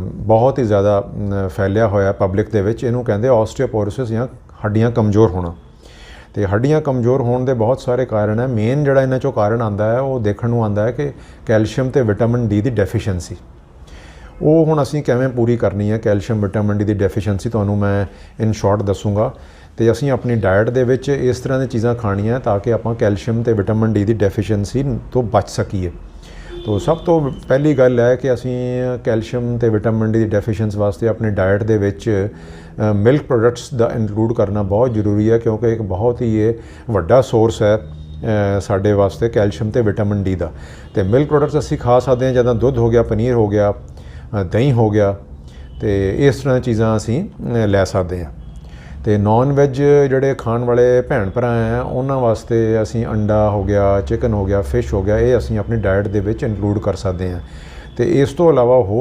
ਬਹੁਤ ਹੀ ਜ਼ਿਆਦਾ ਫੈਲਿਆ ਹੋਇਆ ਪਬਲਿਕ ਦੇ ਵਿੱਚ। ਇਹਨੂੰ ਕਹਿੰਦੇ ਆਸਟੀਓਪੋਰੋਸਿਸ ਜਾਂ ਹੱਡੀਆਂ ਕਮਜ਼ੋਰ ਹੋਣਾ। ਤੇ ਹੱਡੀਆਂ ਕਮਜ਼ੋਰ ਹੋਣ ਦੇ ਬਹੁਤ ਸਾਰੇ ਕਾਰਨ ਹੈ। ਮੇਨ ਜਿਹੜਾ ਇਹਨਾਂ ਚੋਂ ਕਾਰਨ ਆਂਦਾ ਹੈ, ਉਹ ਦੇਖਣ ਨੂੰ ਆਂਦਾ ਹੈ ਕਿ ਕੈਲਸ਼ੀਅਮ ਤੇ ਵਿਟਾਮਿਨ ਡੀ ਦੀ ਡੈਫੀਸ਼ੀਐਂਸੀ ਉਹ ਹੁਣ ਅਸੀਂ ਕਿਵੇਂ ਪੂਰੀ ਕਰਨੀ ਹੈ ਕੈਲਸ਼ੀਅਮ ਵਿਟਾਮਿਨ ਡੀ ਦੀ ਡੈਫੀਸ਼ੀਐਂਸੀ ਤੁਹਾਨੂੰ ਮੈਂ ਇਨ ਸ਼ਾਰਟ ਦੱਸੂਗਾ। ਤੇ ਅਸੀਂ ਆਪਣੀ ਡਾਈਟ ਦੇ ਵਿੱਚ ਇਸ ਤਰ੍ਹਾਂ ਦੀਆਂ ਚੀਜ਼ਾਂ ਖਾਣੀਆਂ ਤਾਂ ਕਿ ਆਪਾਂ ਕੈਲਸ਼ੀਅਮ ਤੇ ਵਿਟਾਮਿਨ ਡੀ ਦੀ ਡੈਫੀਸ਼ੀਐਂਸੀ ਤੋਂ ਬਚ ਸਕੀਏ। ਤੋ ਸਭ ਤੋਂ ਪਹਿਲੀ ਗੱਲ ਹੈ ਕਿ ਅਸੀਂ ਕੈਲਸ਼ੀਅਮ ਤੇ ਵਿਟਾਮਿਨ ਡੀ ਦੀ ਡੈਫੀਸ਼ੀਐਂਸੀ ਵਾਸਤੇ ਆਪਣੇ ਡਾਈਟ ਦੇ ਵਿੱਚ ਮਿਲਕ ਪ੍ਰੋਡਕਟਸ ਦਾ ਇਨਕਲੂਡ ਕਰਨਾ ਬਹੁਤ ਜ਼ਰੂਰੀ ਹੈ ਕਿਉਂਕਿ ਇੱਕ ਬਹੁਤ ਹੀ ਇਹ ਵੱਡਾ ਸੋਰਸ ਹੈ ਸਾਡੇ ਵਾਸਤੇ ਕੈਲਸ਼ੀਅਮ ਤੇ ਵਿਟਾਮਿਨ ਡੀ ਦਾ। ਤੇ ਮਿਲਕ ਪ੍ਰੋਡਕਟਸ ਅਸੀਂ ਖਾ ਸਕਦੇ ਹਾਂ, ਜਿੱਦਾਂ ਦੁੱਧ ਹੋ ਗਿਆ, ਪਨੀਰ ਹੋ ਗਿਆ ਦਹੀਂ ਹੋ ਗਿਆ, ਤੇ ਇਸ ਤਰ੍ਹਾਂ ਚੀਜ਼ਾਂ ਅਸੀਂ ਲੈ ਸਕਦੇ ਹਾਂ। ਤੇ ਨਾਨ ਵੈਜ ਜਿਹੜੇ ਖਾਣ ਵਾਲੇ ਭੈਣ ਭਰਾ ਆ ਉਹਨਾਂ ਵਾਸਤੇ ਅਸੀਂ ਅੰਡਾ ਹੋ ਗਿਆ ਚਿਕਨ ਹੋ ਗਿਆ ਫਿਸ਼ ਹੋ ਗਿਆ, ਇਹ ਅਸੀਂ ਆਪਣੀ ਡਾਈਟ ਦੇ ਵਿੱਚ ਇਨਕਲੂਡ ਕਰ ਸਕਦੇ ਹਾਂ। ਤੇ ਇਸ ਤੋਂ ਇਲਾਵਾ ਹੋਰ